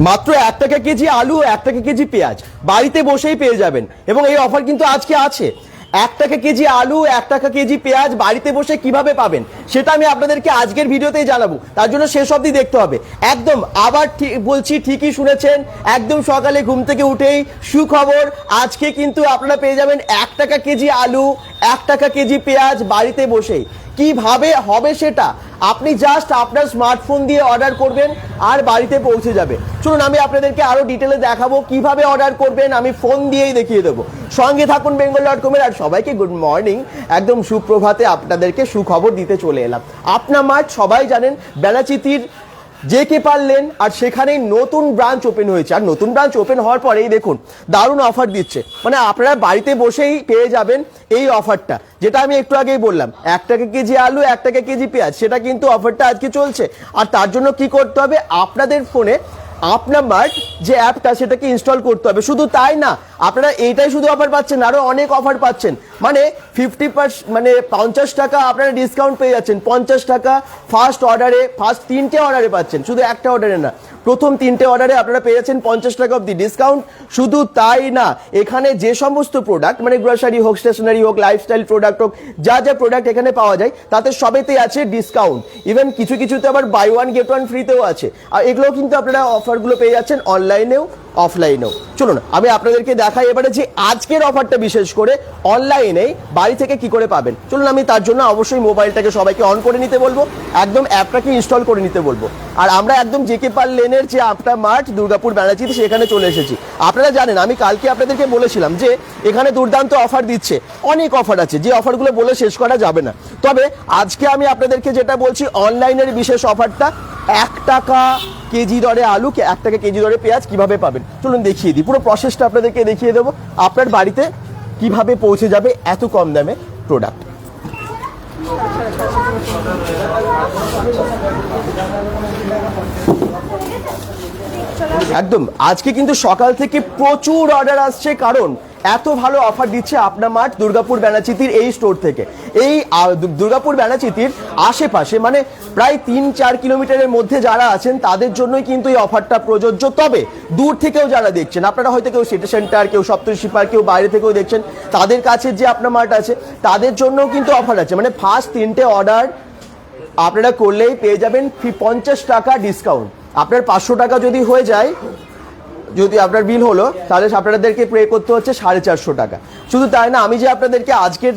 মাত্র এক টাকা কেজি আলু, এক টাকা কেজি পেঁয়াজ। বাড়িতে বসেই পেয়ে যাবেন। এবং এই অফার কিন্তু আজকে আছে। এক টাকা কেজি আলু, এক টাকা কেজি পেঁয়াজ বাড়িতে বসে কীভাবে পাবেন? সেটা আমি আপনাদেরকে আজকের ভিডিওতেই জানাব। তার জন্য শেষ অবধি দেখতে হবে। একদম আবার বলছি, ঠিকই শুনেছেন। একদম সকালে ঘুম থেকে উঠেই সুখবর। আজকে কিন্তু আপনারা পেয়ে যাবেন এক টাকা কেজি আলু, এক টাকা কেজি পেঁয়াজ বাড়িতে বসেই। কীভাবে হবে সেটা? আপনি জাস্ট আপনার স্মার্টফোন দিয়ে অর্ডার করবেন আর বাড়িতে পৌঁছে যাবে। চলুন, আমি আপনাদেরকে আরও ডিটেলে দেখাবো কীভাবে অর্ডার করবেন। আমি ফোন দিয়েই দেখিয়ে দেবো। সঙ্গে থাকুন বেঙ্গল ডট কমের আর সবাইকে গুড মর্নিং একদম সুপ্রভাতে আপনাদেরকে সুখবর দিতে চলে এলাম। আপনা মাঠ, সবাই জানেন, বেলাচিতির যে কে পারলেন আর সেখানেই নতুন ব্রাঞ্চ ওপেন হয়েছে। আর নতুন ব্রাঞ্চ ওপেন হওয়ার পরেই দেখুন, দারুণ অফার দিচ্ছে। মানে আপনারা বাড়িতে বসেই পেয়ে যাবেন এই অফারটা যেটা আমি একটু আগেই বললাম এক টাকা কেজি আলু এক টাকা কেজি পেঁয়াজ, সেটা কিন্তু অফারটা আজকে চলছে। আর তার জন্য কি করতে হবে? আপনাদের ফোনে আপনার যে অ্যাপটা সেটাকে ইনস্টল করতে হবে। শুধু তাই না আপনারা এইটাই শুধু অফার পাচ্ছেন, আরও অনেক অফার পাচ্ছেন। মানে ফিফটি মানে পঞ্চাশ টাকা আপনারা ডিসকাউন্ট পেয়ে যাচ্ছেন। পঞ্চাশ টাকা ফার্স্ট অর্ডারে ফার্স্ট তিনটে অর্ডারে পাচ্ছেন। শুধু একটা অর্ডারে না, প্রথম তিনটে অর্ডারে আপনারা পেয়ে যাচ্ছেন পঞ্চাশ টাকা অব্দি ডিসকাউন্ট শুধু তাই না, এখানে যে সমস্ত প্রোডাক্ট মানে গ্রোসারি হোক স্টেশনারি হোক লাইফস্টাইল প্রোডাক্ট হোক, যা যা প্রোডাক্ট এখানে পাওয়া যায়, তাতে সবেতেই আছে ডিসকাউন্ট ইভেন কিছু কিছুতে আবার বাই ওয়ান গেট ওয়ান ফ্রিতেও আছে। আর এগুলো কিন্তু আপনারা অফারগুলো পেয়ে যাচ্ছেন অনলাইনেও অফলাইনেও চলুন, আমি আপনাদেরকে দেখাই এবারে যে আজকের অফারটা বিশেষ করে অনলাইনে বাড়ি থেকে কি করে পাবেন? চলুন, আমি তার জন্য অবশ্যই মোবাইলটাকে সবাইকে অন করে নিতে বলব, একদম অ্যাপটাকে ইনস্টল করে নিতে বলব। আর আমরা একদম জেকে পাল লেনের যে আপটা মাঠ, দুর্গাপুর ব্যানার্জিতে সেখানে চলে এসেছি। আপনারা জানেন, আমি কালকে আপনাদেরকে বলেছিলাম যে এখানে দুর্দান্ত অফার দিচ্ছে। অনেক অফার আছে, যে অফারগুলো বলে শেষ করা যাবে না। তবে আজকে আমি আপনাদেরকে যেটা বলছি অনলাইনের বিশেষ অফারটা এক টাকা কেজি দরে আলু এক টাকা কেজি দরে পেঁয়াজ কীভাবে পাবেন? চলুন দেখিয়ে দিই। পুরো প্রসেসটা আপনাদেরকে দেখিয়ে দেবো। আপনার বাড়িতে কীভাবে পৌঁছে যাবে এত কম দামে প্রোডাক্ট একদম। আজকে কিন্তু সকাল থেকে প্রচুর অর্ডার আসছে, কারণ এত ভালো অফার দিচ্ছে আপনা মাঠ দুর্গাপুর ব্যানাচিতির এই স্টোর থেকে। এই দুর্গাপুর ব্যানাচিতির আশেপাশে মানে প্রায় তিন চার কিলোমিটারের মধ্যে যারা আছেন, তাদের জন্যই কিন্তু এই অফারটা প্রযোজ্য। তবে দূর থেকেও যারা দেখছেন, আপনারা হয়তো কেউ সিটি সেন্টার কেউ সপ্তর্ষি পার্ক কেউ বাইরে থেকেও দেখছেন, তাদের কাছে যে আপনার মাঠ আছে, তাদের জন্যও কিন্তু অফার আছে। মানে ফার্স্ট তিনটে অর্ডার আপনারা করলেই পেয়ে যাবেন পঞ্চাশ টাকা ডিসকাউন্ট আপনার পাঁচশো টাকা যদি হয়ে যায়, যদি আপনার বিল হলো, তাহলে আপনাদেরকে পে করতে হচ্ছে সাড়ে চারশো টাকা। শুধু তাই না, আমি যে আপনাদেরকে আজকের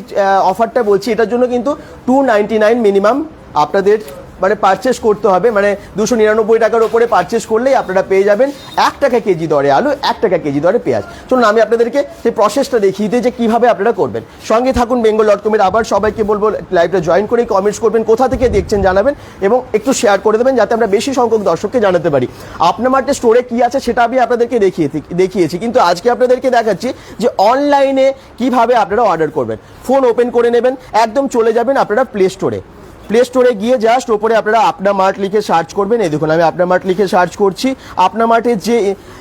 অফারটা বলছি, এটার জন্য কিন্তু টু নাইনটি নাইন মিনিমাম আপনাদের মানে পারচেস করতে হবে মানে দুশো নিরানব্বই টাকার উপরে পারচেস করলেই আপনারা পেয়ে যাবেন এক টাকা কেজি দরে আলু, এক টাকা কেজি দরে পেঁয়াজ। চলুন, আমি আপনাদেরকে সেই প্রসেসটা দেখিয়ে দিই যে কীভাবে আপনারা করবেন। সঙ্গে থাকুন বেঙ্গল ডট কমের আবার সবাইকে বলব লাইভটা জয়েন করে কমেন্টস করবেন, কোথা থেকে দেখছেন জানাবেন, এবং একটু শেয়ার করে দেবেন, যাতে আমরা বেশি সংখ্যক দর্শককে জানাতে পারি। আপনার মার্টে স্টোরে কী আছে সেটা আমি আপনাদেরকে দেখিয়ে দেখিয়েছি, কিন্তু আজকে আপনাদেরকে দেখাচ্ছি যে অনলাইনে কীভাবে আপনারা অর্ডার করবেন। ফোন ওপেন করে নেবেন, একদম চলে যাবেন আপনারা প্লে স্টোরে প্লে স্টোরে গিয়ে জাস্ট ওপরে আপনারা আপনা মার্ট লিখে সার্চ করবেন। এই দেখুন, আমি আপনা মার্ট লিখে সার্চ করছি। আপনা মার্টের যে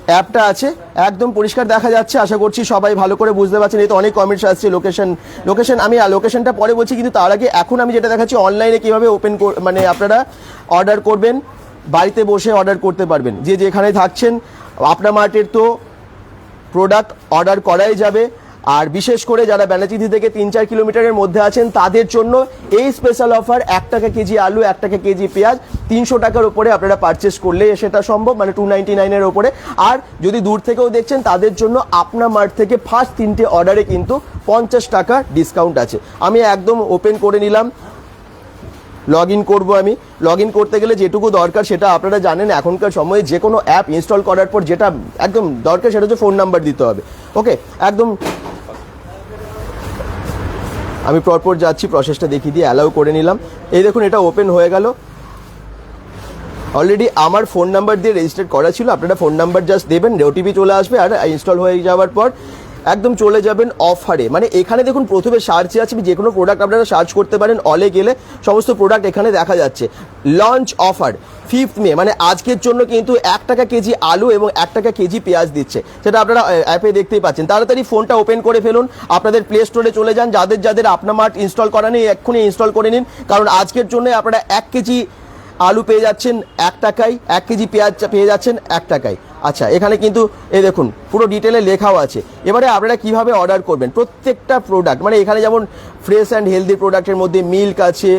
অ্যাপটা আছে, একদম পরিষ্কার দেখা যাচ্ছে। আশা করছি সবাই ভালো করে বুঝতে পারছেন। এই তো অনেক কমেন্টস আসছে লোকেশন লোকেশন আমি লোকেশনটা পরে বলছি, কিন্তু তার আগে এখন আমি যেটা দেখাচ্ছি অনলাইনে কীভাবে ওপেন মানে আপনারা অর্ডার করবেন, বাড়িতে বসে অর্ডার করতে পারবেন। যে যেখানে থাকছেন আপনা মার্টের তো প্রোডাক্ট অর্ডার করাই যাবে। আর বিশেষ করে যারা ব্যানাচিতি থেকে তিন চার কিলোমিটারের মধ্যে আছেন, তাদের জন্য এই স্পেশাল অফার এক টাকা কেজি আলু, এক টাকা কেজি পেঁয়াজ, তিনশো টাকার উপরে আপনারা পারচেস করলে সেটা সম্ভব মানে টু নাইনটি নাইনের ওপরে আর যদি দূর থেকেও দেখছেন, তাদের জন্য আপনা মার্ট থেকে ফার্স্ট তিনটে অর্ডারে কিন্তু পঞ্চাশ টাকা ডিসকাউন্ট আছে। আমি একদম ওপেন করে নিলাম। লগ ইন করব আমি। লগ ইন করতে গেলে যেটুকু দরকার সেটা আপনারা জানেন, এখনকার সময়ে যে কোনো অ্যাপ ইনস্টল করার পর যেটা একদম দরকার সেটা হচ্ছে ফোন নাম্বার দিতে হবে। ওকে একদম আমি পরপর যাচ্ছি প্রসেসটা দেখিয়ে দিয়ে অ্যালাউ করে নিলাম। এই দেখুন, এটা ওপেন হয়ে গেল। অলরেডি আমার ফোন নাম্বার দিয়ে রেজিস্টার করা ছিল। আপনারা ফোন নাম্বার জাস্ট দেবেন ওটিপি চলে আসবে আর ইনস্টল হয়ে যাওয়ার পর একদম চলে যাবেন অফারে মানে এখানে দেখুন, প্রথমে সার্চে আছে যে কোনো প্রোডাক্ট আপনারা সার্চ করতে পারেন অলে গেলে সমস্ত প্রোডাক্ট এখানে দেখা যাচ্ছে। লঞ্চ অফার ফিফথ মে মানে আজকের জন্য কিন্তু এক টাকা কেজি আলু এবং এক টাকা কেজি পেঁয়াজ দিচ্ছে। সেটা আপনারা অ্যাপে দেখতেই পাচ্ছেন। তাড়াতাড়ি ফোনটা ওপেন করে ফেলুন, আপনাদের প্লে স্টোরে চলে যান। যাদের যাদের আপনা মার্ট ইনস্টল করা নেই, এক্ষুনি ইনস্টল করে নিন। কারণ আজকের জন্য আপনারা এক কেজি আলু পেয়ে যাচ্ছেন এক টাকায়, এক কেজি পেঁয়াজ পেয়ে যাচ্ছেন এক টাকায়। আচ্ছা এখানে কিন্তু এই দেখুন, পুরো ডিটেলে লেখাও আছে। এবারে আপনারা কীভাবে অর্ডার করবেন? প্রত্যেকটা প্রোডাক্ট মানে এখানে যেমন ফ্রেশ অ্যান্ড হেলদি প্রোডাক্টের মধ্যে মিল্ক আছে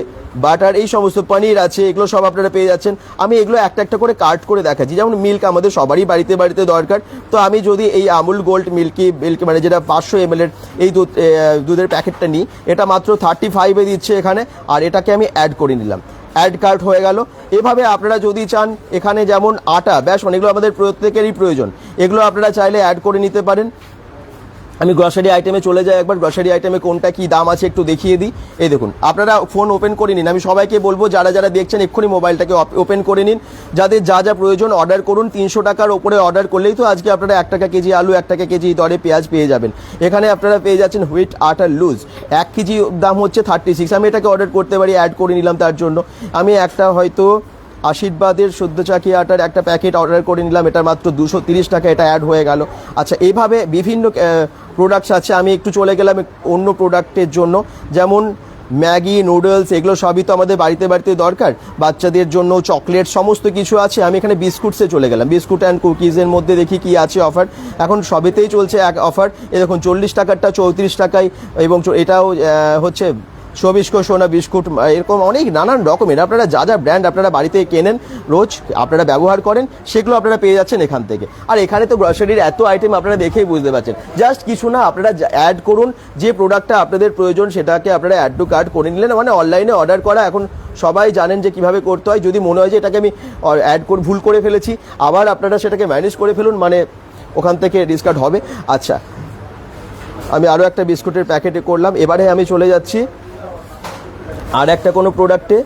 বাটার এই সমস্ত পনির আছে, এগুলো সব আপনারা পেয়ে যাচ্ছেন। আমি এগুলো একটা একটা করে কার্ড করে দেখাচ্ছি। যেমন মিল্ক আমাদের সবারই বাড়িতে বাড়িতে দরকার। তো আমি যদি এই আমুল গোল্ড মিল্কি মিল্ক মানে যেটা পাঁচশো এম এর এই দুধ দুধের প্যাকেটটা নিই, এটা মাত্র থার্টি ফাইভে দিচ্ছে এখানে, আর এটাকে আমি অ্যাড করে নিলাম। অ্যাড কার্ট হয়ে গেল। এভাবে আপনারা যদি চান, এখানে যেমন আটা বেসন অনেকগুলো আমাদের প্রত্যেকেরই প্রয়োজন। এগুলো আপনারা চাইলে অ্যাড করে নিতে পারেন। আমি গ্রসারি আইটেমে চলে যাই একবার গ্রসারি আইটেমে কোনটা কি দাম আছে একটু দেখিয়ে দিই। এই দেখুন, আপনারা ফোন ওপেন করে নিন। আমি সবাইকে বলব, যারা যারা দেখছেন, এক্ষুনি মোবাইলটাকে ওপেন করে নিন। যাদের যা যা প্রয়োজন অর্ডার করুন। তিনশো টাকার ওপরে অর্ডার করলেই তো আজকে আপনারা এক টাকা কেজি আলু, এক টাকা কেজি দরে পেঁয়াজ পেয়ে যাবেন। এখানে আপনারা পেয়ে যাচ্ছেন হুইট আটার লুজ এক কেজি দাম হচ্ছে থার্টি সিক্স আমি এটাকে অর্ডার করতে পারি অ্যাড করে নিলাম তার জন্য। আমি একটা হয়তো আশীর্বাদের সদ্য চাকি আটার একটা প্যাকেট অর্ডার করে নিলাম। এটা মাত্র দুশো তিরিশ টাকা, এটা অ্যাড হয়ে গেল। আচ্ছা এইভাবে বিভিন্ন প্রোডাক্টস আছে, আমি একটু চলে গেলাম অন্য প্রোডাক্টের জন্য। যেমন ম্যাগি, নুডলস, এগুলো সবই তো আমাদের বাড়িতে বাড়িতে দরকার। বাচ্চাদের জন্য চকলেট সমস্ত কিছু আছে, আমি এখানে বিস্কুটসে চলে গেলাম। বিস্কুট অ্যান্ড কুকিজের মধ্যে দেখি কি আছে অফার এখন সবেতেই চলছে এক অফার এ দেখুন, চল্লিশ টাকারটা চৌত্রিশ টাকায় এবং এটাও হচ্ছে সবিস্কো সোনা, বিস্কুট এরকম অনেক নানান রকমের, আপনারা যা যা ব্র্যান্ড আপনারা বাড়িতে কেনেন, রোজ আপনারা ব্যবহার করেন, সেগুলো আপনারা পেয়ে যাচ্ছেন এখান থেকে। আর এখানে তো গ্রসারির এত আইটেম আপনারা দেখেই বুঝতে পারছেন। জাস্ট কিছু না, আপনারা অ্যাড করুন, যে প্রোডাক্টটা আপনাদের প্রয়োজন, সেটাকে আপনারা অ্যাড টু কার্ড করে নিলেন। মানে অনলাইনে অর্ডার করা, এখন সবাই জানেন যে কীভাবে করতে হয়। যদি মনে হয় যে এটাকে আমি অ্যাড করে ভুল করে ফেলেছি, আবার আপনারা সেটাকে ম্যানেজ করে ফেলুন মানে ওখান থেকে ডিসকাউন্ট হবে। আচ্ছা আমি আরও একটা বিস্কুটের প্যাকেটে করলাম। এবারে আমি চলে যাচ্ছি। আর একটা কোনো প্রোডাক্টে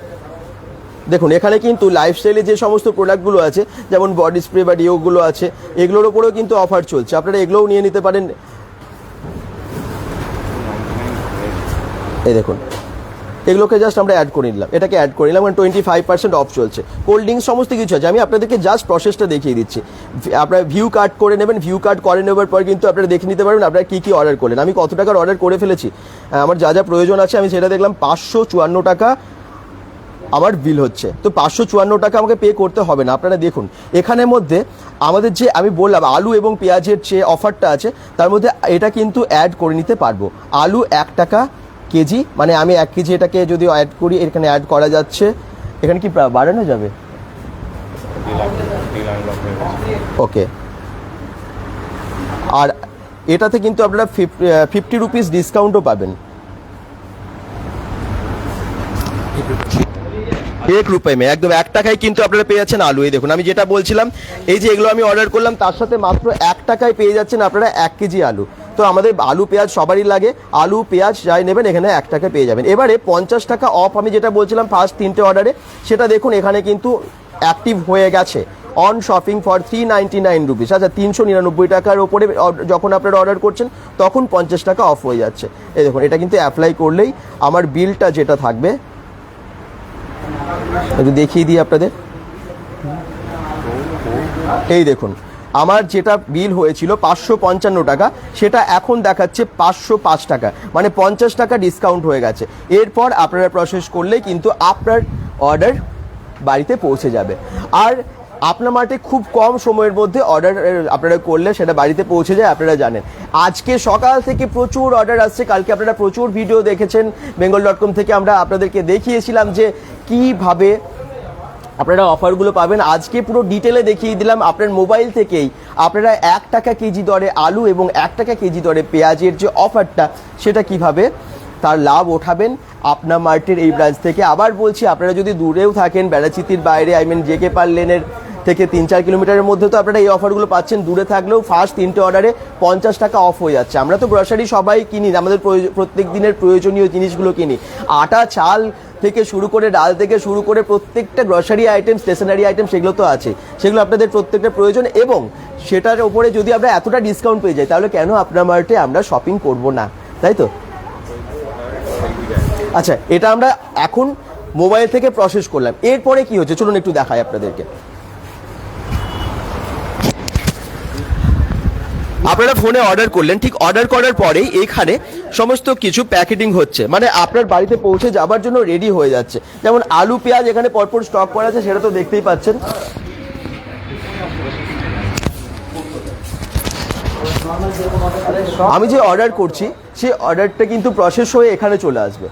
দেখুন, এখানে কিন্তু লাইফস্টাইলে যে সমস্ত প্রোডাক্টগুলো আছে, যেমন বডি স্প্রে বা ডিওগুলো আছে, এগুলোর ওপরেও কিন্তু অফার চলছে। আপনারা এগুলোও নিয়ে নিতে পারেন। এই দেখুন। এগুলোকে জাস্ট আমরা অ্যাড করে নিলাম। এটাকে অ্যাড করে নিলাম টোয়েন্টি ফাইভ পার্সেন্ট অফ চলছে। কোল্ড ড্রিঙ্কস সমস্ত কিছু আছে। আমি আপনাদেরকে জাস্ট প্রসেসটা দেখিয়ে দিচ্ছি। আপনারা ভিউ কার্ড করে নেবেন ভিউ কার্ড করে নেবার পর কিন্তু আপনারা দেখে নিতে পারবেন আপনারা কী কী অর্ডার করলেন। আমি কত টাকার অর্ডার করে ফেলেছি। আমার যা যা প্রয়োজন আছে আমি সেটা দেখলাম পাঁচশো চুয়ান্ন টাকা আমার বিল হচ্ছে। তো পাঁচশো চুয়ান্ন টাকা আমাকে পে করতে হবে না। আপনারা দেখুন, এখানের মধ্যে আমাদের যে আমি বললাম, আলু এবং পেঁয়াজের যে অফারটা আছে, তার মধ্যে এটা কিন্তু অ্যাড করে নিতে পারব। আলু এক টাকা কেজি মানে আমি এক কেজি এটাকে যদি অ্যাড করি, এখানে অ্যাড করা যাচ্ছে। এখানে কি বাড়ানো যাবে? ওকে আর এটাতে কিন্তু আপনারা ফিফটি রুপিস ডিসকাউন্টও পাবেন। এক রুপায় মে, একদম এক টাকায় কিন্তু আপনারা পেয়ে যাচ্ছেন আলু। এই দেখুন, আমি যেটা বলছিলাম, এই যে এগুলো আমি অর্ডার করলাম, তার সাথে মাত্র এক টাকায় পেয়ে যাচ্ছেন আপনারা এক কেজি আলু। তো আমাদের আলু, পেঁয়াজ সবারই লাগে। আলু, পেঁয়াজ যাই নেবেন, এখানে এক টাকা পেয়ে যাবেন। এবারে পঞ্চাশ টাকা অফ আমি যেটা বলছিলাম ফার্স্ট তিনটে অর্ডারে সেটা দেখুন, এখানে কিন্তু অ্যাক্টিভ হয়ে গেছে। On shopping for three ninety nine rupees আচ্ছা তিনশো নিরানব্বই টাকার ওপরে যখন আপনারা অর্ডার করছেন, তখন পঞ্চাশ টাকা অফ হয়ে যাচ্ছে। এই দেখুন, এটা কিন্তু অ্যাপ্লাই করলেই আমার বিলটা যেটা থাকবে, একটু দেখিয়ে দিই আপনাদের। এই দেখুন আমার যেটা বিল হয়েছিল পাঁচশো পঞ্চান্ন টাকা, সেটা এখন দেখাচ্ছে পাঁচশো পাঁচ টাকা মানে পঞ্চাশ টাকা ডিসকাউন্ট হয়ে গেছে। এরপর আপনারা প্রসেস করলে কিন্তু আপনার অর্ডার বাড়িতে পৌঁছে যাবে। আর আপনার মাঠে খুব কম সময়ের মধ্যে অর্ডার আপনারা করলে সেটা বাড়িতে পৌঁছে যায়, আপনারা জানেন। আজকে সকাল থেকে প্রচুর অর্ডার আসছে, কালকে আপনারা প্রচুর ভিডিও দেখেছেন। বেঙ্গল ডট কম থেকে আমরা আপনাদেরকে দেখিয়েছিলাম যে কীভাবে আপনারা অফারগুলো পাবেন। আজকে পুরো ডিটেলে দেখিয়ে দিলাম আপনার মোবাইল থেকেই। আপনারা এক টাকা কেজি দরে আলু এবং এক টাকা কেজি দরে পেঁয়াজের যে অফারটা সেটা কীভাবে তার লাভ ওঠাবেন আপনা মার্টের এই ব্রাঞ্চ থেকে। আবার বলছি, আপনারা যদি দূরেও থাকেন বেড়াচিতির বাইরে আই মিন জেকে পার লেনের থেকে তিন চার কিলোমিটারের মধ্যে তো আপনারা এই অফারগুলো পাচ্ছেন। দূরে থাকলেও ফার্স্ট তিনটে অর্ডারে পঞ্চাশ টাকা অফ হয়ে যাচ্ছে। আমরা তো গ্রসারি সবাই কিনি, আমাদের প্রত্যেক দিনের প্রয়োজনীয় জিনিসগুলো কিনি। আটা, চাল থেকে শুরু করে ডাল থেকে শুরু করে প্রত্যেকটা গ্রসারি আইটেম স্টেশনারি আইটেম সেগুলো তো আছে। সেগুলো আপনাদের প্রত্যেকটা প্রয়োজন এবং সেটার ওপরে যদি আমরা এতটা ডিসকাউন্ট পেয়ে যাই, তাহলে কেন আপনার মার্টে আমরা শপিং করব না? তাই তো? আচ্ছা এটা আমরা এখন মোবাইল থেকে প্রসেস করলাম। এরপরে কি হচ্ছে? চলুন একটু দেখাই আপনাদেরকে। আপনারা ফোনে অর্ডার করলেন। ঠিক অর্ডার করার পরেই এখানে সমস্ত কিছু প্যাকেটিং হচ্ছে। মানে আপনার বাড়িতে পৌঁছে যাবার জন্য রেডি হয়ে যাচ্ছে। যেমন আলু, পেঁয়াজ এখানে পরপর স্টক করা আছে, সেটা তো দেখতেই পাচ্ছেন। আমি যে অর্ডার করছি সেই অর্ডারটা কিন্তু প্রসেস হয়ে এখানে চলে আসবে।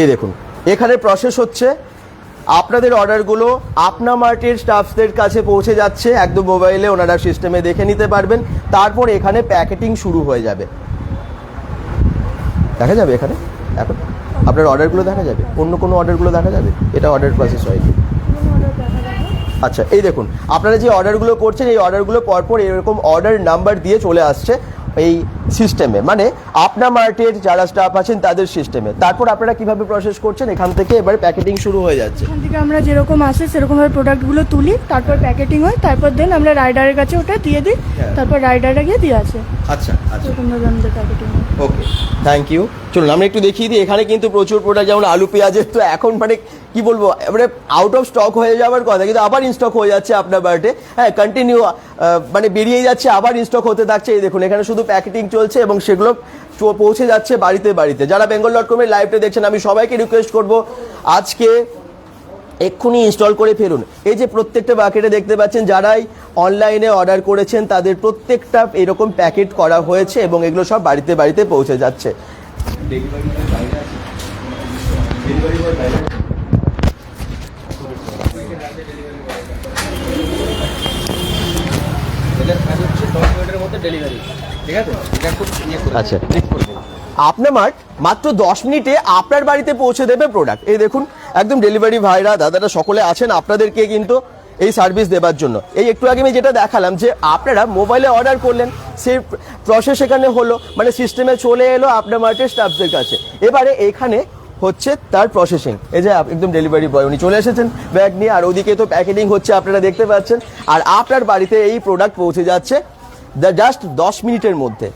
এই দেখুন, এখানে প্রসেস হচ্ছে, আপনাদের অর্ডারগুলো আপনা মার্টের স্টাফদের কাছে পৌঁছে যাচ্ছে, একদম মোবাইলে ওনারা সিস্টেমে দেখে নিতে পারবেন, তারপর এখানে প্যাকেটিং শুরু হয়ে যাবে। দেখা যাবে এখানে? এখন? আপনার অর্ডারগুলো দেখা যাবে? অন্য কোনো অর্ডারগুলো দেখা যাবে? এটা অর্ডার প্রসেস হয়নি আচ্ছা এই দেখুন, আপনারা যে অর্ডারগুলো করছেন, এই অর্ডারগুলো পরপর এরকম অর্ডার নাম্বার দিয়ে চলে আসছে। এই সিস্টেমে মানে আপনা মার্টের যারা স্টাফ আছেন তাদের সিস্টেমে তারপর আপনারা কীভাবে প্রসেস করছেন? এখান থেকে এবার প্যাকেটিং শুরু হয়ে যাচ্ছে। এখান থেকে আমরা যেরকম আসে সেরকমভাবে প্রোডাক্টগুলো তুলি তারপর প্যাকেটিং হয় তারপর দেন আমরা রাইডারের কাছে ওটা দিয়ে দিই হ্যাঁ। তারপর রাইডাররা গিয়ে দিয়ে আসে। আচ্ছা আচ্ছা। এরকমভাবে আমাদের প্যাকেটিং ওকে থ্যাংক ইউ চলুন আমরা একটু দেখিয়ে দিই এখানে কিন্তু প্রচুর প্রোডাক্ট যেমন আলু পেঁয়াজের তো এখন মানে কি বলব এবারে আউট অফ স্টক হয়ে যাওয়ার কথা কিন্তু আবার ইনস্টক হয়ে যাচ্ছে আপনার বার্থডে হ্যাঁ কন্টিনিউ মানে বেরিয়ে যাচ্ছে আবার ইনস্টক হতে থাকছে। এই দেখুন এখানে শুধু প্যাকেটিং চলছে এবং সেগুলো পৌঁছে যাচ্ছে বাড়িতে বাড়িতে। যারা বেঙ্গল ডট কমের লাইভটা দেখছেন, আমি সবাইকে রিকোয়েস্ট করব আজকে এক্ষুনি ইনস্টল করে ফেরুন এই যে প্রত্যেকটা বাকেটে দেখতে পাচ্ছেন, যারাই অনলাইনে অর্ডার করেছেন, তাদের প্রত্যেকটা এরকম প্যাকেট করা হয়েছে এবং এগুলো সব বাড়িতে বাড়িতে পৌঁছে যাচ্ছে। আচ্ছা। আপনার মার্ট মাত্র দশ মিনিটে আপনার বাড়িতে পৌঁছে দেবে প্রোডাক্ট এই দেখুন একদম ডেলিভারি ভাইরা দাদারা সকলে আছেন আপনাদেরকে কিন্তু এই সার্ভিস দেবার জন্য। এই একটু আগে আমি যেটা দেখালাম যে আপনারা মোবাইলে অর্ডার করলেন সেই প্রসেস এখানে হলো মানে সিস্টেমে চলে এলো আপনার মার্টের স্টাফদের কাছে। এবারে এখানে হচ্ছে তার প্রসেসিং এই যে একদম ডেলিভারি বয় উনি চলে এসেছেন ব্যাগ নিয়ে আর ওদিকে তো প্যাকেটিং হচ্ছে আপনারা দেখতে পাচ্ছেন। আর আপনার বাড়িতে এই প্রোডাক্ট পৌঁছে যাচ্ছে জাস্ট দশ মিনিটের মধ্যে।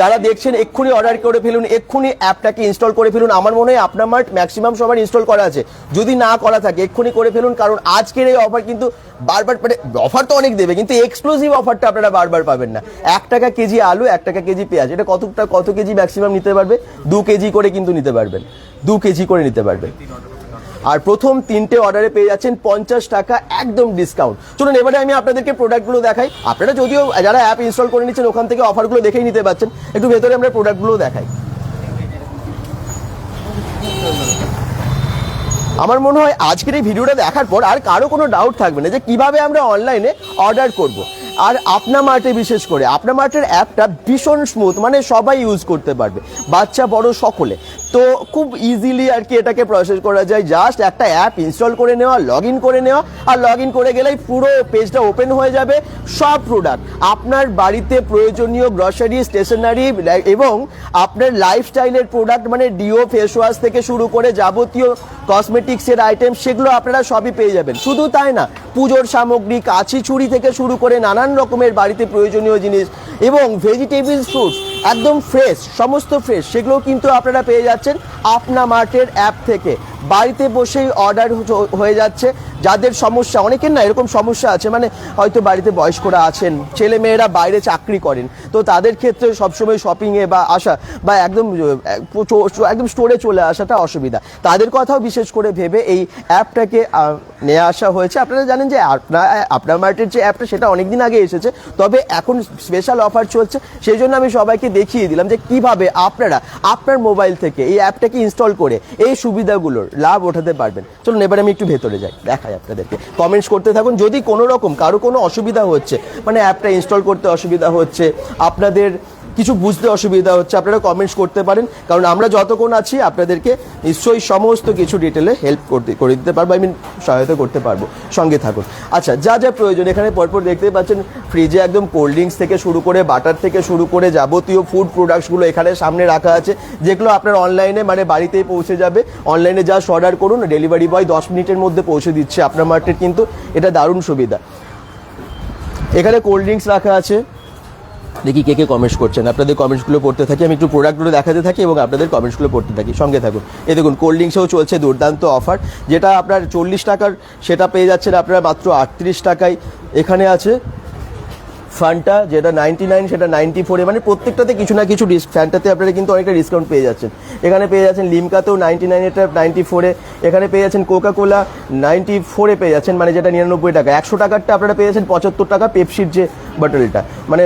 যারা দেখছেন, এক্ষুনি অর্ডার করে ফেলুন, এক্ষুনি অ্যাপটাকে ইনস্টল করে ফেলুন। আমার মনে হয় আপনার মার্ট ম্যাক্সিমাম সবার ইনস্টল করা আছে। যদি না করা থাকে, এক্ষুনি করে ফেলুন, কারণ আজকের এই অফার কিন্তু বারবার মানে অফার তো অনেক দেবে, কিন্তু এক্সক্লুসিভ অফারটা আপনারা বারবার পাবেন না। এক টাকা কেজি আলু, এক টাকা কেজি পেঁয়াজ, এটা কতটা, কত কেজি ম্যাক্সিমাম নিতে পারবে? দু কেজি করে কিন্তু নিতে পারবেন। দু কেজি করে নিতে পারবেন। আর প্রথম তিনটে অর্ডারে পেয়ে যাচ্ছেন পঞ্চাশ টাকা একদম ডিসকাউন্ট চলুন, এবারে আমি আপনাদেরকে প্রোডাক্টগুলো দেখাই। আপনারা যদিও যারা অ্যাপ ইনস্টল করে নিচ্ছেন, ওখান থেকে অফারগুলো দেখেই নিতে পারছেন। একটু ভেতরে আমরা প্রোডাক্টগুলো দেখাই। আমার মনে হয় আজকের এই ভিডিওটা দেখার পর আর কারও কোনো ডাউট থাকবে না যে কীভাবে আমরা অনলাইনে অর্ডার করব। আর আপনা মার্টে বিশেষ করে, আপনা মার্টের অ্যাপটা ভীষণ স্মুথ মানে সবাই ইউজ করতে পারবে, বাচ্চা, বড়, সকলে। তো খুব ইজিলি আর কি এটাকে প্রসেস করা যায়। জাস্ট একটা অ্যাপ ইনস্টল করে নেওয়া লগ ইন করে নেওয়া, আর লগ ইন করে গেলেই পুরো পেজটা ওপেন হয়ে যাবে। সব প্রোডাক্ট আপনার বাড়িতে প্রয়োজনীয় গ্রসারি স্টেশনারি এবং আপনার লাইফস্টাইলের প্রোডাক্ট মানে ডিও ফেস ওয়াশ থেকে শুরু করে যাবতীয় কসমেটিক্সের আইটেম সেগুলো আপনারা সবই পেয়ে যাবেন। শুধু তাই না পুজোর সামগ্রী কাছি ছুরি থেকে শুরু করে নানান রকমের বাড়িতে প্রয়োজনীয় জিনিস এবং ভেজিটেবিল ফ্রুটস একদম ফ্রেশ সমস্ত ফ্রেশ সেগুলো কিন্তু আপনারা পেয়ে যাচ্ছেন আপনা মার্টের অ্যাপ থেকে। বাড়িতে বসেই অর্ডার হয়ে যাচ্ছে। যাদের সমস্যা, অনেকের না এরকম সমস্যা আছে মানে হয়তো বাড়িতে বয়স্করা আছেন ছেলে মেয়েরা বাইরে চাকরি করেন, তো তাদের ক্ষেত্রে সবসময় শপিংয়ে বা আসা বা একদম একদম স্টোরে চলে আসাটা অসুবিধা। তাদের কথাও বিশেষ করে ভেবে এই অ্যাপটাকে নিয়ে আসা হয়েছে। আপনারা জানেন যে আপনার আপনার মার্টের যে অ্যাপটা সেটা অনেকদিন আগে এসেছে, তবে এখন স্পেশাল অফার চলছে। সেই জন্য আমি সবাইকে দেখিয়ে দিলাম যে কীভাবে আপনারা আপনার মোবাইল থেকে এই অ্যাপটাকে ইনস্টল করে এই সুবিধাগুলোর লাভ ওঠাতে পারবেন। চলুন, এবার আমি একটু ভেতরে যাই, দেখাই আপনাদেরকে। কমেন্টস করতে থাকুন, যদি কোনো রকম কারও কোনো অসুবিধা হচ্ছে মানে অ্যাপটা ইনস্টল করতে অসুবিধা হচ্ছে, আপনাদের কিছু বুঝতে অসুবিধা হচ্ছে, আপনারা কমেন্টস করতে পারেন। কারণ আমরা যতক্ষণ আছি, আপনাদেরকে নিশ্চয়ই সমস্ত কিছু ডিটেলে হেল্প করতে, করে দিতে পারব আই মিন সহায়তা করতে পারব। সঙ্গে থাকুন। আচ্ছা যা যা প্রয়োজন, এখানে পরপর দেখতে পাচ্ছেন ফ্রিজে একদম কোল্ড ড্রিঙ্কস থেকে শুরু করে বাটার থেকে শুরু করে যাবতীয় ফুড প্রোডাক্টসগুলো এখানে সামনে রাখা আছে, যেগুলো আপনার অনলাইনে মানে বাড়িতেই পৌঁছে যাবে। অনলাইনে জাস্ট অর্ডার করুন ডেলিভারি বয় দশ মিনিটের মধ্যে পৌঁছে দিচ্ছে আপনার মার্কেট কিন্তু এটা দারুণ সুবিধা। এখানে কোল্ড ড্রিঙ্কস রাখা আছে। দেখি কে কে কমেন্টস করছেন। আপনাদের কমেন্টসগুলো পড়তে থাকি, আমি একটু প্রোডাক্টগুলো দেখাতে থাকি এবং আপনাদের কমেন্টসগুলো পড়তে থাকি। সঙ্গে থাকুন। এ দেখুন কোল্ড ড্রিঙ্কসেও চলছে দুর্দান্ত অফার যেটা আপনার চল্লিশ টাকার, সেটা পেয়ে যাচ্ছেন আপনারা মাত্র আটত্রিশ টাকায়। এখানে আছে ফানটা যেটা নাইনটি নাইন সেটা নাইনটি ফোরে মানে প্রত্যেকটাতে কিছু না কিছু ডিস ফ্যানটাতে আপনারা কিন্তু অনেকটা ডিসকাউন্ট পেয়ে যাচ্ছেন। এখানে পেয়ে যাচ্ছেন লিমকাতেও নাইনটি নাইন এটা নাইনটি ফোরে এখানে পেয়ে যাচ্ছেন কোকা কোলা নাইনটি ফোরে পেয়ে যাচ্ছেন। মানে যেটা নিরানব্বই টাকা। একশো টাকারটা আপনারা পেয়ে যাচ্ছেন পঁচাত্তর টাকা পেপসির যে বটলটা মানে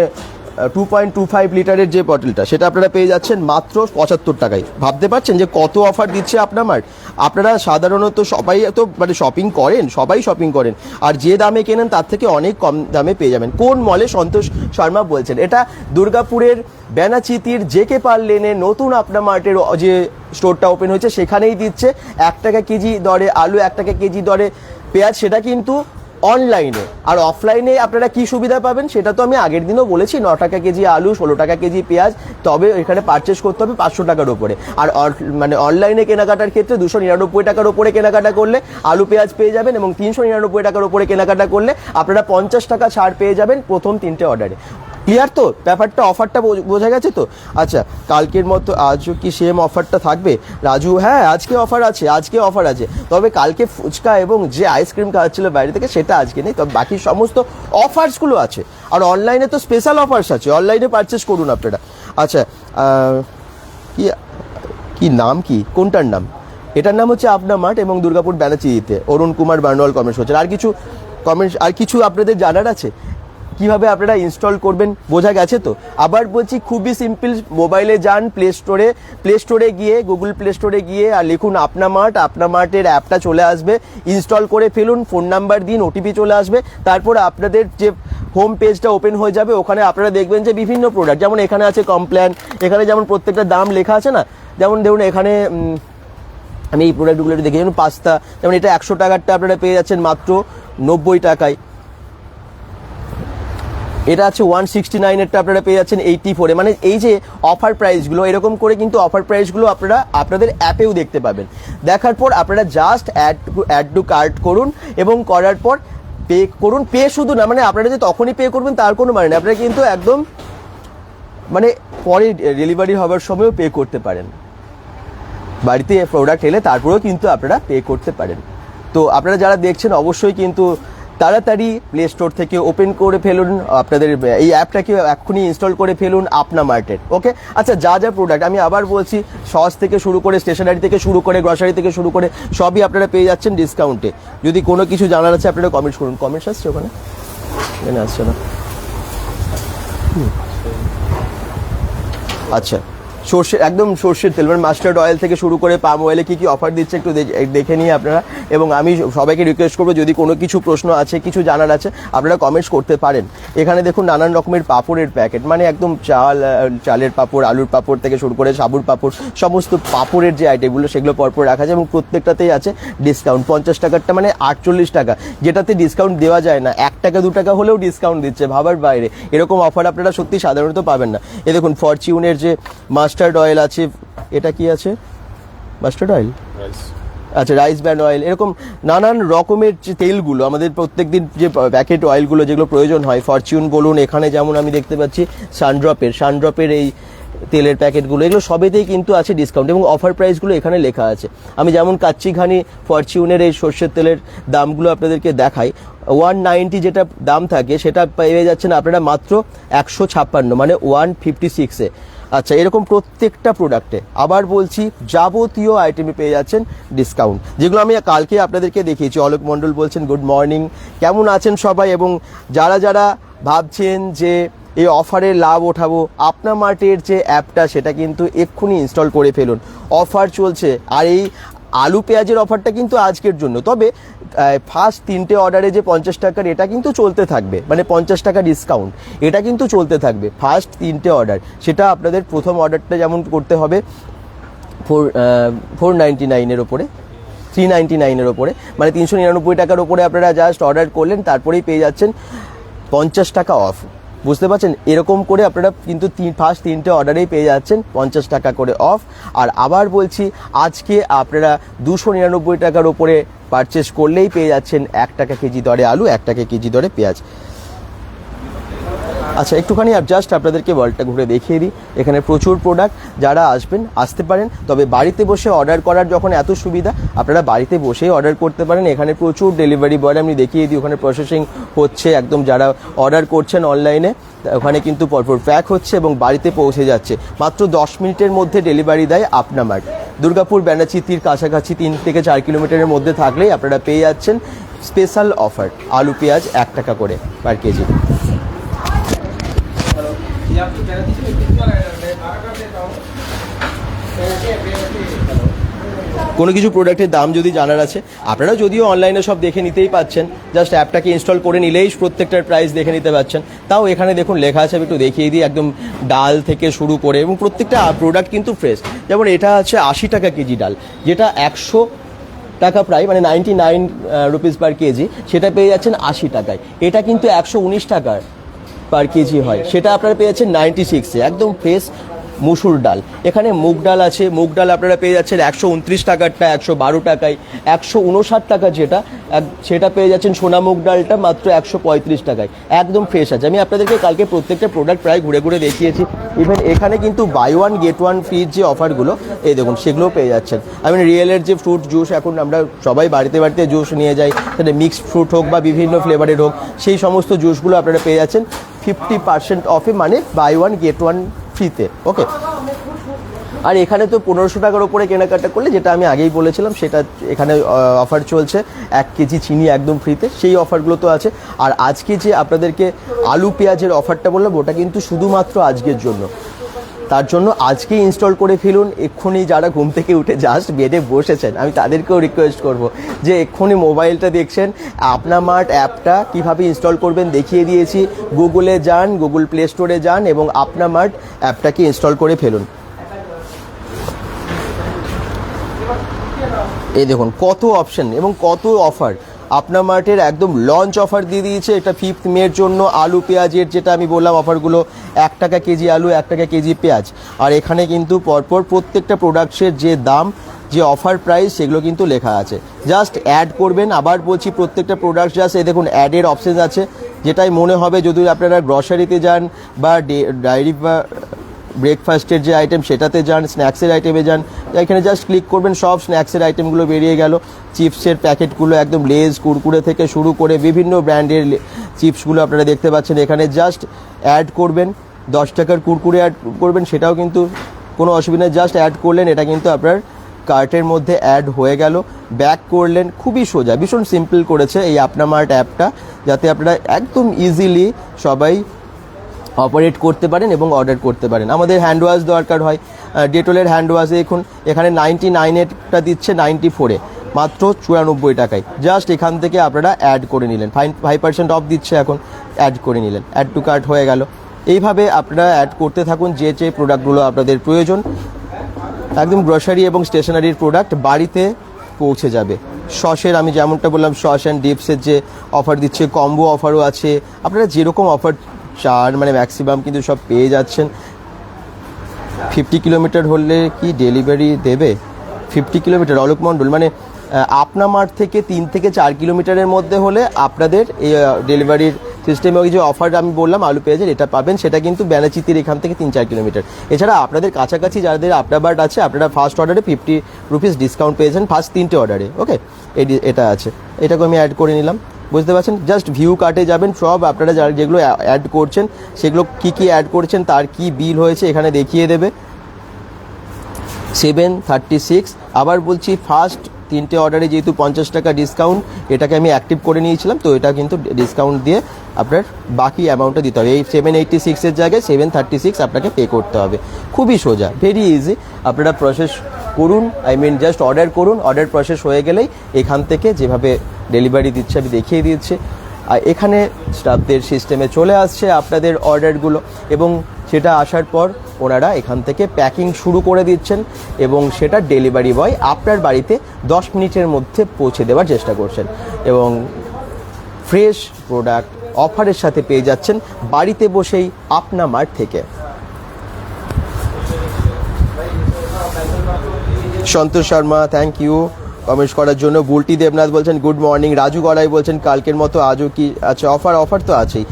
টু পয়েন্ট টু ফাইভ লিটারের যে বটলটা সেটা আপনারা পেয়ে যাচ্ছেন মাত্র পঁচাত্তর টাকায়। ভাবতে পারছেন যে কত অফার দিচ্ছে আপনার? আপনারা সাধারণত সবাই তো মানে শপিং করেন, সবাই শপিং করেন, আর যে দামে কেনেন তার থেকে অনেক কম দামে পেয়ে যাবেন। কোন মলে সন্তোষ শর্মা বলছেন? এটা দুর্গাপুরের বেনাচিতির জেকে পাল লেনে নতুন আপনা মার্টের যে স্টোরটা ওপেন হয়েছে, সেখানেই দিচ্ছে। এক টাকা কেজি দরে আলু, এক টাকা কেজি দরে পেঁয়াজ, সেটা কিন্তু অনলাইনে আর অফলাইনে আপনারা কি সুবিধা পাবেন সেটা তো আমি আগের দিনও বলেছি, ন টাকা কেজি আলু, ষোলো টাকা কেজি পেঁয়াজ, তবে এখানে পারচেস করতে হবে পাঁচশো টাকার উপরে। আর মানে অনলাইনে কেনাকাটার ক্ষেত্রে দুশো নিরানব্বই টাকার উপরে কেনাকাটা করলে আলু, পেঁয়াজ পেয়ে যাবেন এবং তিনশো নিরানব্বই টাকার উপরে কেনাকাটা করলে আপনারা পঞ্চাশ টাকা ছাড় পেয়ে যাবেন প্রথম তিনটে অর্ডারে ক্লিয়ার তো? ব্যাপারটা অফারটা বোঝ- গেছে তো? আচ্ছা কালকের মতো আজও কি সেম অফারটা থাকবে? রাজু হ্যাঁ আজকে অফার আছে, আজকে অফার আছে। তবে কালকে ফুচকা এবং যে আইসক্রিম খাওয়াচ্ছিল বাইরে থেকে সেটা আজকে নেই। তবে বাকি সমস্ত অফার্সগুলো আছে। আর অনলাইনে তো স্পেশাল অফার্স আছে। অনলাইনে পারচেস করুন আপনারা। আচ্ছা কি কি নাম কি? কোনটার নাম? এটার নাম হচ্ছে আপনা মাঠ এবং দুর্গাপুর ব্যানাচিতে অরুণ কুমার বার্নওয়াল কমেন্টস হচ্ছে আর কিছু কমেন্টস আর কিছু আপনাদের জানার আছে? কীভাবে আপনারা ইনস্টল করবেন বোঝা গেছে তো? আবার বলছি খুবই সিম্পল মোবাইলে যান প্লে স্টোরে প্লে স্টোরে গিয়ে গুগল প্লে স্টোরে গিয়ে, আর লিখুন আপনা মার্ট আপনা মার্টের অ্যাপটা চলে আসবে। ইনস্টল করে ফেলুন ফোন নাম্বার দিন ওটিপি চলে আসবে। তারপর আপনাদের যে হোম পেজটা ওপেন হয়ে যাবে, ওখানে আপনারা দেখবেন যে বিভিন্ন প্রোডাক্ট যেমন এখানে আছে কমপ্ল্যান এখানে যেমন প্রত্যেকটা দাম লেখা আছে না? যেমন ধরুন এখানে আমি এই প্রোডাক্টগুলো দেখি, যেমন পাস্তা যেমন এটা একশো টাকারটা আপনারা পেয়ে যাচ্ছেন মাত্র নব্বই টাকায়। এটা আছে ওয়ান সিক্সটি নাইনেরটা আপনারা পেয়ে যাচ্ছেন এইটি ফোরে মানে এই যে অফার প্রাইসগুলো এরকম করে কিন্তু অফার প্রাইসগুলো আপনারা, আপনাদের অ্যাপেও দেখতে পাবেন। দেখার পর আপনারা just add add to cart করুন এবং করার পর পে করুন। পে শুধু না মানে আপনারা যে তখনই পে করবেন, তার কোনো মানে আপনারা কিন্তু একদম মানে পরে ডেলিভারি হবার সময়ও পে করতে পারেন। বাড়িতে প্রোডাক্ট এলে তারপরেও কিন্তু আপনারা পে করতে পারেন। তো আপনারা যারা দেখছেন, অবশ্যই কিন্তু তাড়াতাড়ি প্লে স্টোর থেকে ওপেন করে ফেলুন। আপনাদের, এই অ্যাপটাকে এক্ষুনি ইনস্টল করে ফেলুন আপনা মার্টের ওকে আচ্ছা যা যা প্রোডাক্ট আমি আবার বলছি সস থেকে শুরু করে স্টেশনারি থেকে শুরু করে গ্রসারি থেকে শুরু করে সবই আপনারা পেয়ে যাচ্ছেন ডিসকাউন্টে যদি কোনো কিছু জানার আছে, আপনারা কমেন্টস করুন। কমেন্টস আসছে ওখানে? আসছে না। আচ্ছা। সর্ষে একদম সর্ষের তেল মানে মাস্টার্ড অয়েল থেকে শুরু করে পাম অয়েলে কী কী অফার দিচ্ছে একটু দেখে নিয়ে আপনারা। এবং আমি সবাইকে রিকোয়েস্ট করব, যদি কোনো কিছু প্রশ্ন আছে, কিছু জানার আছে, আপনারা কমেন্টস করতে পারেন। এখানে দেখুন নানান রকমের পাপড়ের প্যাকেট মানে একদম চাল চালের পাপড়, আলুর পাপড় থেকে শুরু করে সাবুর পাপড়, সমস্ত পাপড়ের যে আইটেমগুলো সেগুলো পরপর রাখা যায় এবং প্রত্যেকটাতেই আছে ডিসকাউন্ট পঞ্চাশ টাকারটা মানে আটচল্লিশ টাকা, যেটাতে ডিসকাউন্ট দেওয়া যায় না। এক টাকা, দু টাকা হলেও ডিসকাউন্ট দিচ্ছে, ভাবার বাইরে। এরকম অফার আপনারা সত্যি সাধারণত পাবেন না। এ দেখুন ফরচিউনের যে মাস্টার্ড অয়েল আছে এটা কি আছে? Mustard oil? আচ্ছা রাইস ব্র্যান্ড অয়েল এরকম নানান রকমের যে তেলগুলো আমাদের প্রত্যেকদিন যে প্যাকেট অয়েলগুলো যেগুলো প্রয়োজন হয় ফরচুন বলুন এখানে যেমন আমি দেখতে পাচ্ছি সানড্রপের সানড্রপের এই তেলের প্যাকেটগুলো এগুলো সবেতেই কিন্তু আছে ডিসকাউন্ট এবং অফার প্রাইসগুলো এখানে লেখা আছে। আমি যেমন কাচ্চি ঘানি ফরচুনের এই সর্ষের তেলের দামগুলো আপনাদেরকে দেখাই ওয়ান নাইনটি যেটা দাম থাকে সেটা পেয়ে যাচ্ছেন আপনারা মাত্র একশো ছাপ্পান্ন মানে ওয়ান ফিফটি সিক্সে আচ্ছা এরকম প্রত্যেকটা প্রোডাক্টে আবার বলছি, যাবতীয় আইটেমে পেয়ে যাচ্ছেন ডিসকাউন্ট যেগুলো আমি কালকে আপনাদেরকে দেখিয়েছি, অলোক মণ্ডল বলছেন গুড মর্নিং কেমন আছেন সবাই? এবং যারা যারা ভাবছেন যে এই অফারের লাভ ওঠাবো আপনা মার্টের যে অ্যাপটা সেটা কিন্তু এক্ষুনি ইনস্টল করে ফেলুন। অফার চলছে। আর এই আলু পেঁয়াজের অফারটা কিন্তু আজকের জন্য। তবে ফার্স্ট তিনটে অর্ডারে যে পঞ্চাশ টাকার, এটা কিন্তু চলতে থাকবে। মানে পঞ্চাশ টাকা ডিসকাউন্ট এটা কিন্তু চলতে থাকবে। ফার্স্ট তিনটে অর্ডার সেটা আপনাদের প্রথম অর্ডারটা যেমন করতে হবে ফোর ফোর নাইনটি নাইনের ওপরে। থ্রি নাইনটি নাইনের ওপরে। মানে তিনশো নিরানব্বই টাকার ওপরে আপনারা জাস্ট অর্ডার করলেন, তারপরেই পেয়ে যাচ্ছেন পঞ্চাশ টাকা অফ বুঝতে পারছেন? এরকম করে আপনারা কিন্তু তিন ফার্স্ট তিনটে অর্ডারেই পেয়ে যাচ্ছেন, পঞ্চাশ টাকা করে অফ আর আবার বলছি, আজকে আপনারা দুশো নিরানব্বই টাকার ওপরে পারচেস করলেই পেয়ে যাচ্ছেন এক টাকা কেজি দরে আলু, এক টাকা কেজি দরে পেঁয়াজ। আচ্ছা একটুখানি আর জাস্ট আপনাদেরকে ওয়ার্ল্ডটা ঘুরে দেখিয়ে দিই। এখানে প্রচুর প্রোডাক্ট যারা আসবেন, আসতে পারেন। তবে বাড়িতে বসে অর্ডার করার যখন এত সুবিধা, আপনারা বাড়িতে বসেই অর্ডার করতে পারেন। এখানে প্রচুর ডেলিভারি বয় আমি দেখিয়ে দিই, ওখানে প্রসেসিং হচ্ছে, একদম যারা অর্ডার করছেন অনলাইনে ওখানে কিন্তু পরপর প্যাক হচ্ছে এবং বাড়িতে পৌঁছে যাচ্ছে। মাত্র দশ মিনিটের মধ্যে ডেলিভারি দেয় আপনামার্ট দুর্গাপুর ব্যানাচিতির কাছাকাছি তিন থেকে চার কিলোমিটারের মধ্যে থাকলেই আপনারা পেয়ে যাচ্ছেন স্পেশাল অফার আলু, পেঁয়াজ, এক টাকা করে পার কেজি। কোনো কিছু প্রোডাক্টের দাম যদি জানার আছে আপনারা যদিও অনলাইনে সব দেখে নিতেই পাচ্ছেন জাস্ট অ্যাপটাকে ইনস্টল করে নিলেই প্রত্যেকটার প্রাইস দেখে নিতে পাচ্ছেন। তাও এখানে দেখুন, লেখা আছে, আমি একটু দেখিয়ে দিই, একদম ডাল থেকে শুরু করে, এবং প্রত্যেকটা প্রোডাক্ট কিন্তু ফ্রেশ যেমন এটা আছে আশি টাকা কেজি ডাল, যেটা একশো টাকা প্রায় মানে ninety nine rupees per KG, সেটা পেয়ে যাচ্ছেন আশি টাকায়। এটা কিন্তু একশো উনিশ টাকার। পার কেজি হয়। সেটা আপনারা পেয়েছেন নাইনটি সিক্সে একদম ফ্রেশ মুসুর ডাল। এখানে মুগ ডাল আছে। মুগ ডাল আপনারা পেয়ে যাচ্ছেন একশো উনত্রিশ টাকারটা একশো বারো টাকায়। একশো উনষাট টাকা যেটা সেটা পেয়ে যাচ্ছেন সোনা মুগ ডালটা মাত্র একশো পঁয়ত্রিশ টাকায়। একদম ফ্রেশ আছে। আমি আপনাদেরকে কালকে প্রত্যেকটা প্রোডাক্ট প্রায় ঘুরে ঘুরে দেখিয়েছি। ইভেন এখানে কিন্তু বাই ওয়ান গেট ওয়ান ফ্রির যে অফারগুলো এই দেখুন, সেগুলোও পেয়ে যাচ্ছেন। আমি রিয়েলের যে ফ্রুট জুস এখন আমরা সবাই বাড়িতে বাড়িতে জুস নিয়ে যাই। সেটা মিক্সড ফ্রুট হোক বা বিভিন্ন ফ্লেভারের হোক, সেই সমস্ত জুসগুলো আপনারা পেয়ে যাচ্ছেন। ফিফটি পার্সেন্ট অফে মানে বাই ওয়ান গেট ওয়ান ফ্রিতে ওকে আর এখানে তো পনেরোশো টাকার ওপরে কেনাকাটা করলে, যেটা আমি আগেই বলেছিলাম, সেটা এখানে অফার চলছে, এক কেজি চিনি একদম ফ্রিতে, সেই অফারগুলো তো আছে। আর আজকে যে আপনাদেরকে আলু পেঁয়াজের অফারটা বললাম, ওটা কিন্তু শুধুমাত্র আজকের জন্য। তার জন্য আজকে ইনস্টল করে ফেলুন। এক্ষুনি যারা ঘুম থেকে উঠে জাস্ট বেডে বসেছেন, আমি তাদেরকেও রিকোয়েস্ট করব যে এক্ষুনি মোবাইলটা দেখছেন। আপনা মার্ট অ্যাপটা কীভাবে ইনস্টল করবেন দেখিয়ে দিয়েছি। গুগলে যান, গুগল প্লে স্টোরে যান এবং আপনা মার্ট অ্যাপটাকে ইনস্টল করে ফেলুন। এই দেখুন, কত অপশন এবং কত অফার আপনা মার্টের একদম লঞ্চ অফার দিয়ে দিয়েছে। এটা ফিফথ মের জন্য আলু, পেঁয়াজের যেটা আমি বললাম অফারগুলো এক টাকা কেজি আলু, এক টাকা কেজি পেঁয়াজ। আর এখানে কিন্তু পরপর প্রত্যেকটা প্রোডাক্টসের যে দাম, যে অফার প্রাইস সেগুলো কিন্তু লেখা আছে। জাস্ট অ্যাড করবেন। আবার বলছি প্রত্যেকটা প্রোডাক্ট জাস্ট এই দেখুন অ্যাডের অপশন আছে। যেটাই মনে হবে, যদি আপনারা গ্রসারিতে যান বা ডায়েরি বা ব্রেকফাস্টের যে আইটেম সেটাতে যান স্ন্যাক্সের আইটেমে যান এখানে জাস্ট ক্লিক করবেন, সব স্ন্যাক্সের আইটেমগুলো বেরিয়ে গেল। চিপসের প্যাকেটগুলো একদম লেজ কুরকুরে থেকে শুরু করে বিভিন্ন ব্র্যান্ডের চিপসগুলো আপনারা দেখতে পাচ্ছেন। এখানে জাস্ট অ্যাড করবেন, দশ টাকার কুরকুরে অ্যাড করবেন, সেটাও কিন্তু কোনো অসুবিধা জাস্ট অ্যাড করলেন, এটা কিন্তু আপনার কার্টের মধ্যে অ্যাড হয়ে গেল। ব্যাক করলেন, খুবই সোজা, ভীষণ সিম্পল করেছে এই আপনামার্ট অ্যাপটা যাতে আপনারা একদম ইজিলি সবাই অপারেট করতে পারেন এবং অর্ডার করতে পারেন। আমাদের হ্যান্ড ওয়াশ দরকার হয়। ডেটলের হ্যান্ড ওয়াশে দেখুন, এখানে নাইনটি নাইনেরটা দিচ্ছে নাইনটি ফোরে মাত্র চুরানব্বই টাকায়। জাস্ট এখান থেকে আপনারা অ্যাড করে নিলেন। ফাইভ ফাইভ পার্সেন্ট অফ দিচ্ছে এখন অ্যাড করে নিলেন। অ্যাড টু কার্ট হয়ে গেল। এইভাবে আপনারা অ্যাড করতে থাকুন, যে যে প্রোডাক্টগুলো আপনাদের প্রয়োজন। একদম গ্রসারি এবং স্টেশনারির প্রোডাক্ট বাড়িতে পৌঁছে যাবে। সসের আমি যেমনটা বললাম সস অ্যান্ড ডিপসের যে অফার দিচ্ছে কম্বো অফারও আছে। আপনারা যেরকম অফার চান মানে ম্যাক্সিমাম কিন্তু সব পেয়ে যাচ্ছেন। ফিফটি কিলোমিটার হলে কি ডেলিভারি দেবে? ফিফটি কিলোমিটার, অলোক মণ্ডল মানে আপনা মাঠ থেকে তিন থেকে চার কিলোমিটারের মধ্যে হলে আপনাদের এই ডেলিভারির সিস্টেমে ওই যে অফার আমি বললাম, আলু পেঁয়াজের, এটা পাবেন, সেটা কিন্তু ব্যানাচিতির এখান থেকে তিন চার কিলোমিটার। এছাড়া আপনাদের কাছাকাছি যাদের আপনাবার্ড আছে, আপনারা ফার্স্ট অর্ডারে ফিফটি রুপিস ডিসকাউন্ট পেয়েছেন ফার্স্ট তিনটে অর্ডারে ওকে এটা আছে। এটাকে আমি অ্যাড করে নিলাম। বুঝতে পারছেন? জাস্ট ভিউ কার্টে যাবেন, সব আপনারা যারা যেগুলো অ্যাড করছেন, সেগুলো কি কি অ্যাড করছেন, তার কি বিল হয়েছে এখানে দেখিয়ে দেবে। সেভেন থার্টি সিক্স আবার বলছি ফার্স্ট তিনটে অর্ডারে যেহেতু পঞ্চাশ টাকা ডিসকাউন্ট এটাকে আমি অ্যাক্টিভ করে নিয়েছিলাম, তো এটা কিন্তু ডিসকাউন্ট দিয়ে আপনার বাকি অ্যামাউন্টটা দিতে হবে। এই সেভেন এইটটি সিক্সের জায়গায় সেভেন থার্টি সিক্স আপনাকে পে করতে হবে। খুবই সোজা ভেরি ইজি আপনারা প্রসেস করুন আই মিন জাস্ট অর্ডার করুন অর্ডার প্রসেস হয়ে গেলেই এখান থেকে যেভাবে ডেলিভারি দিচ্ছে, আমি দেখিয়ে দিচ্ছি আর এখানে স্টাফদের সিস্টেমে চলে আসছে আপনাদের অর্ডারগুলো এবং সেটা আসার পর ওনারা এখান থেকে প্যাকিং শুরু করে দিচ্ছেন এবং সেটা ডেলিভারি বয় আপনার বাড়িতে দশ মিনিটের মধ্যে পৌঁছে দেওয়ার চেষ্টা করছেন এবং ফ্রেশ প্রোডাক্ট অফারের সাথে পেয়ে যাচ্ছেন বাড়িতে বসেই আপনা মার্ট থেকে। Santosh Sharma thank you comments করার জন্য। বুলটি দেবনাথ বলছেন গুড মর্নিং রাজু গড়াই বলছেন, কালকের মতো আজও কি আচ্ছা অফার অফার তো আছেই।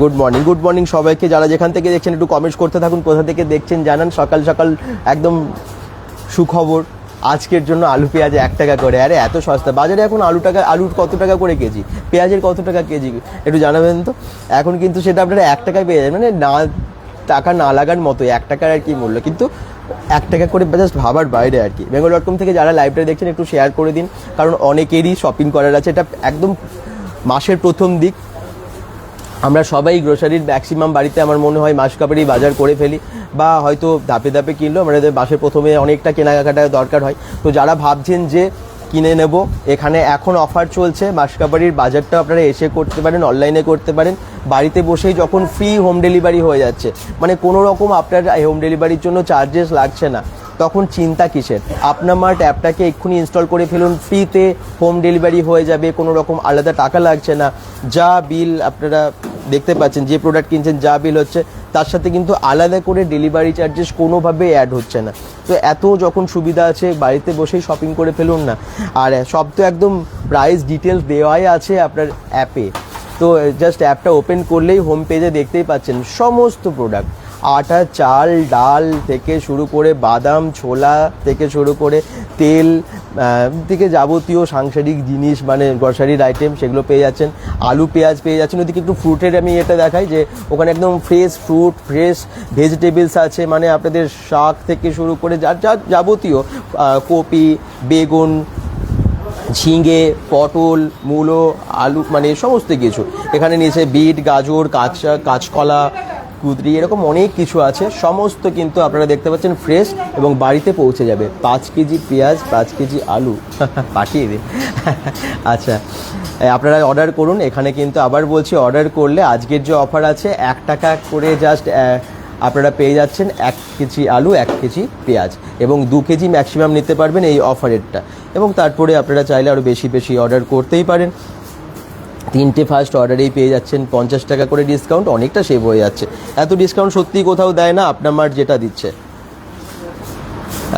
গুড মর্নিং গুড মর্নিং সবাইকে যারা যেখান থেকে দেখছেন, একটু কমেন্টস করতে থাকুন, কোথা থেকে দেখছেন জানান। সকাল সকাল একদম সুখবর। আজকের জন্য আলু পেঁয়াজ এক টাকা করে। আরে, এত সস্তা। বাজারে এখন আলু টাকা, আলুর কত টাকা করে কেজি? পেঁয়াজের কত টাকা কেজি? একটু জানাবেন তো? এখন কিন্তু সেটা আপনারা এক টাকায় পেয়ে যাবেন। মানে না, টাকা না লাগার মতো এক টাকার আর কি মূল্য। কিন্তু এক টাকা করে জাস্ট ভাবার বাইরে আর কি। বেঙ্গল ডট কম থেকে যারা লাইভটা দেখছেন, একটু শেয়ার করে দিন, কারণ অনেকেরই শপিং করার আছে। এটা একদম মাসের প্রথম দিক। আমরা সবাই গ্রোসারির ম্যাক্সিমাম বাড়িতে আমার মনে হয় মাস কাপড়ই বাজার করে ফেলি, বা হয়তো ধাপে ধাপে কিনলো আমাদের মাসের প্রথমে অনেকটা কেনাকাটা দরকার হয়। তো যারা ভাবছেন যে কিনে নেব। এখানে এখন অফার চলছে। মাসকাবাড়ির বাজারটা আপনারা এসে করতে পারেন অনলাইনে করতে পারেন। বাড়িতে বসেই যখন ফ্রি হোম ডেলিভারি হয়ে যাচ্ছে মানে কোনো রকম আপনার হোম ডেলিভারির জন্য চার্জেস লাগছে না। তখন চিন্তা কিসের? আপনার মার্ট অ্যাপটাকে এক্ষুনি ইনস্টল করে ফেলুন। ফ্রিতে হোম ডেলিভারি হয়ে যাবে, কোনো রকম আলাদা টাকা লাগছে না। যা বিল আপনারা দেখতে পাচ্ছেন, যে প্রোডাক্ট কিনছেন, যা বিল হচ্ছে তার সাথে কিন্তু আলাদা করে ডেলিভারি চার্জেস কোনোভাবেই অ্যাড হচ্ছে না। তো এত যখন সুবিধা আছে, বাড়িতে বসেই শপিং করে ফেলুন না। আর সব তো একদম প্রাইস ডিটেলস দেওয়াই আছে আপনার অ্যাপে তো জাস্ট অ্যাপটা ওপেন করলেই হোম পেজে দেখতেই পাচ্ছেন সমস্ত প্রোডাক্ট আটা, চাল, ডাল থেকে শুরু করে বাদাম, ছোলা থেকে শুরু করে তেল থেকে যাবতীয় সাংসারিক জিনিস মানে গ্রসারির আইটেম সেগুলো পেয়ে যাচ্ছেন। আলু, পেঁয়াজ পেয়ে যাচ্ছেন। ওদিকে একটু ফ্রুটের আমি এটা দেখাই যে ওখানে একদম ফ্রেশ ফ্রুট ফ্রেশ ভেজিটেবলস আছে। মানে আপনাদের শাক থেকে শুরু করে যা যা যাবতীয় কপি, বেগুন, ঝিঙে, পটল, মূলো, আলু মানে সমস্ত কিছু। এখানে নিয়েছে বিট, গাজর, কাঁচা, কাঁচকলা কুদরি, এরকম অনেক কিছু আছে। সমস্ত কিন্তু আপনারা দেখতে পাচ্ছেন ফ্রেশ এবং বাড়িতে পৌঁছে যাবে। পাঁচ কেজি পেঁয়াজ, পাঁচ কেজি আলু। পাঠিয়ে দিন। আচ্ছা আপনারা অর্ডার করুন। এখানে কিন্তু আবার বলছি অর্ডার করলে আজকের যে অফার আছে, এক টাকা করে জাস্ট আপনারা পেয়ে যাচ্ছেন এক কেজি আলু, এক কেজি পেঁয়াজ এবং দু কেজি ম্যাক্সিমাম নিতে পারবেন এই অফারেরটা এবং তারপরে আপনারা চাইলে আরও বেশি বেশি অর্ডার করতেই পারেন। তিনটে ফার্স্ট অর্ডারেই পেয়ে যাচ্ছেন, পঞ্চাশ টাকা করে ডিসকাউন্ট অনেকটা সেভ হয়ে যাচ্ছে। এত ডিসকাউন্ট সত্যিই কোথাও দেয় না, আপনার মার যেটা দিচ্ছে।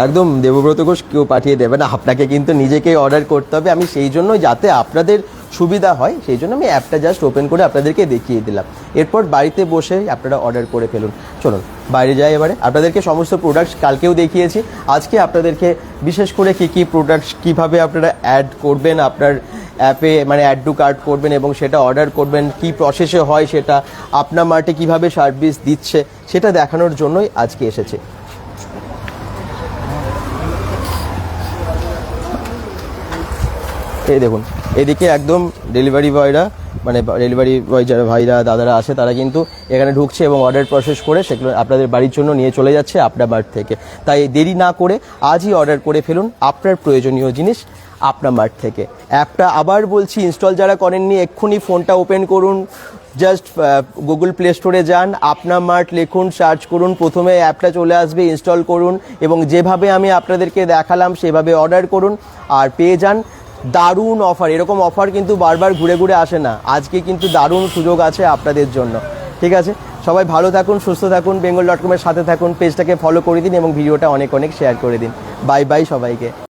একদম দেবব্রত ঘোষ কেউ পাঠিয়ে দেবে না, আপনাকে কিন্তু নিজেকেই অর্ডার করতে হবে। আমি সেই জন্য যাতে আপনাদের সুবিধা হয়, সেই জন্য আমি অ্যাপটা জাস্ট ওপেন করে আপনাদেরকে দেখিয়ে দিলাম। এরপর বাড়িতে বসে আপনারা অর্ডার করে ফেলুন। চলুন, বাইরে যাই এবারে। আপনাদেরকে সমস্ত প্রোডাক্টস কালকেও দেখিয়েছি। আজকে আপনাদেরকে বিশেষ করে কী কী প্রোডাক্টস কীভাবে আপনারা অ্যাড করবেন, আপনার অ্যাপে মানে অ্যাড টু কার্ট করবেন এবং সেটা অর্ডার করবেন, কি প্রসেসে হয় সেটা আপনার মার্টে কীভাবে সার্ভিস দিচ্ছে, সেটা দেখানোর জন্যই আজকে এসেছে। এই দেখুন, এদিকে একদম ডেলিভারি বয়রা মানে ডেলিভারি বয় যারা ভাইরা, দাদারা আছে, তারা কিন্তু এখানে ঢুকছে এবং অর্ডার প্রসেস করে সেগুলো আপনাদের বাড়ির জন্য নিয়ে চলে যাচ্ছে আপনার মার্ট থেকে। তাই দেরি না করে আজই অর্ডার করে ফেলুন আপনার প্রয়োজনীয় জিনিস আপনার মার্ট থেকে। অ্যাপটা আবার বলছি, ইনস্টল যারা করেননি, এক্ষুনি ফোনটা ওপেন করুন। জাস্ট গুগল প্লে স্টোরে যান আপনার মার্ট লিখুন, সার্চ করুন, প্রথমে অ্যাপটা চলে আসবে, ইনস্টল করুন, এবং যেভাবে আমি আপনাদেরকে দেখালাম, সেভাবে অর্ডার করুন, আর পেয়ে যান। দারুণ অফার, এরকম অফার কিন্তু বারবার ঘুরে ঘুরে আসে না। আজকে কিন্তু দারুণ সুযোগ আছে আপনাদের জন্য। ঠিক আছে? সবাই ভালো থাকুন, সুস্থ থাকুন, বেঙ্গল ডট কমের সাথে থাকুন, পেজটাকে ফলো করে দিন এবং ভিডিওটা অনেক অনেক শেয়ার করে দিন। বাই বাই সবাইকে।